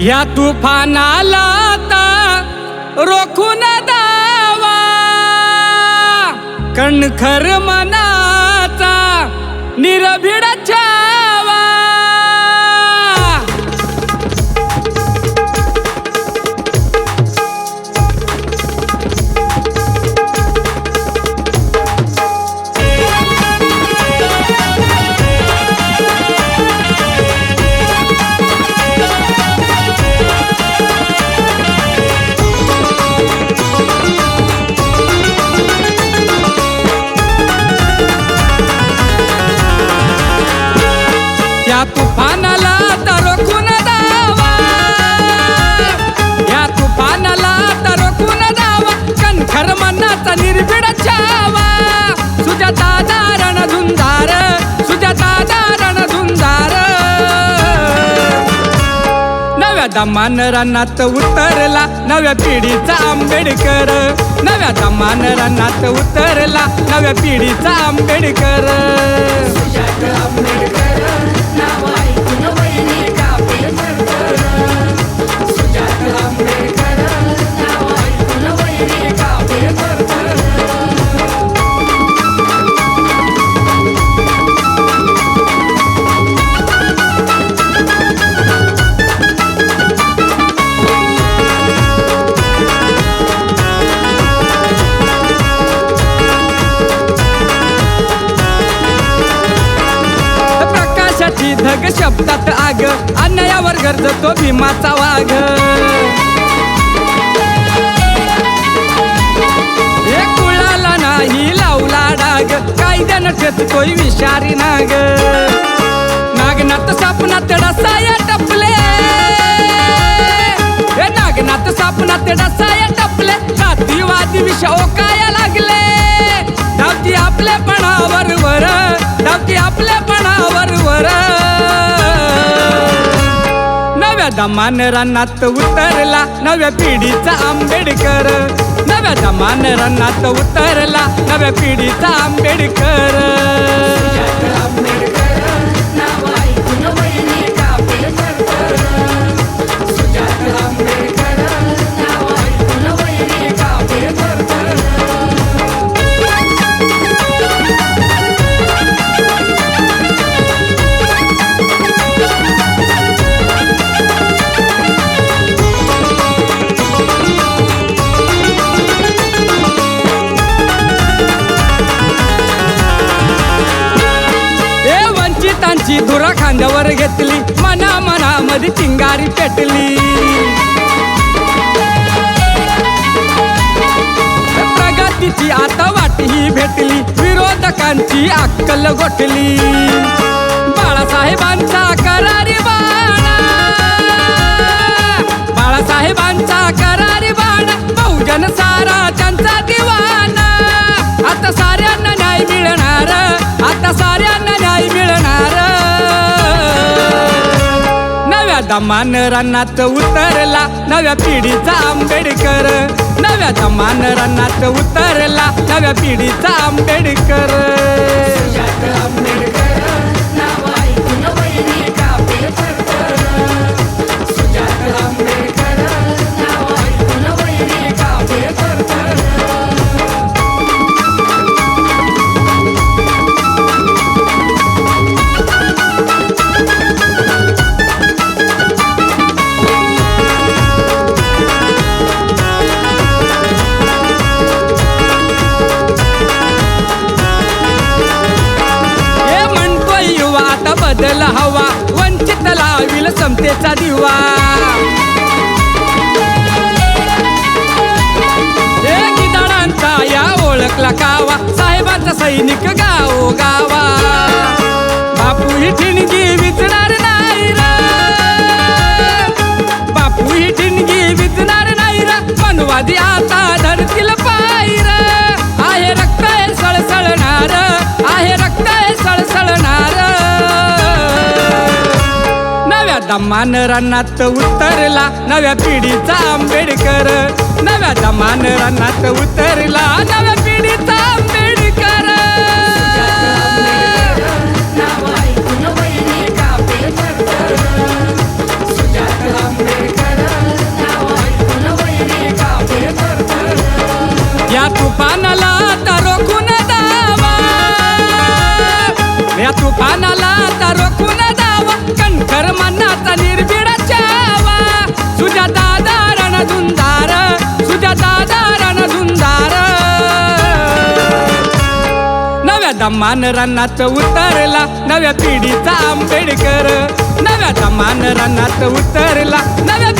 या तुफानाला आता रोखून दावा कणखर मनाचा निरभिड दमान रानात उतरला नव्या पिढीचा आंबेडकर. नव्या दमान रानात उतरला नव्या पिढीचा आंबेडकर. प्रकाशाची धग शब्दात आग अन्यायावर गरजतो भीमाचा वाघ. हे कुळाला नाही लावला डाग कायद्यानं ठेचतोय विषारी नाग. नागनाथ सापनात डसाया टपले. हे नागनाथ सापनात डसाया टपले जातीवादी विष ओकाया लागले. धावती आपल्या पणावर वर धावती आपल्या नव्या दमान रानात उतरला नव्या पिढीचा आंबेडकर. नव्या दमान रानात उतरला नव्या पिढीचा आंबेडकर. खांद्यावर घेतली मना मनामध्ये चिंगारी पेटली. प्रगतीची आता वाट ही भेटली विरोधकांची अक्कल गोठली. दमान रानात उतरला नव्या पिढीचा आंबेडकर. नव्या दमान रानात उतरला नव्या पिढीचा आंबेडकर आंबेडकर. बदल हवा. वंचित लावील समतेचा दिवा. या ओळखला कावा. साहेबांचा सैनिक गावो गावा. बापू ही ठिणगी विचणार नाही बापू ही ठिणगी विचणार नाही र. दमान रानात उतरला नव्या पिढीचा आंबेडकर. नव्या दमान रानात उतरला नव्या पिढीचा आंबेडकर. या तुफानाला दमान रानात उतरला. नव्या पिढीचा आंबेडकर. नव्या दमान रानात उतरला. नव्या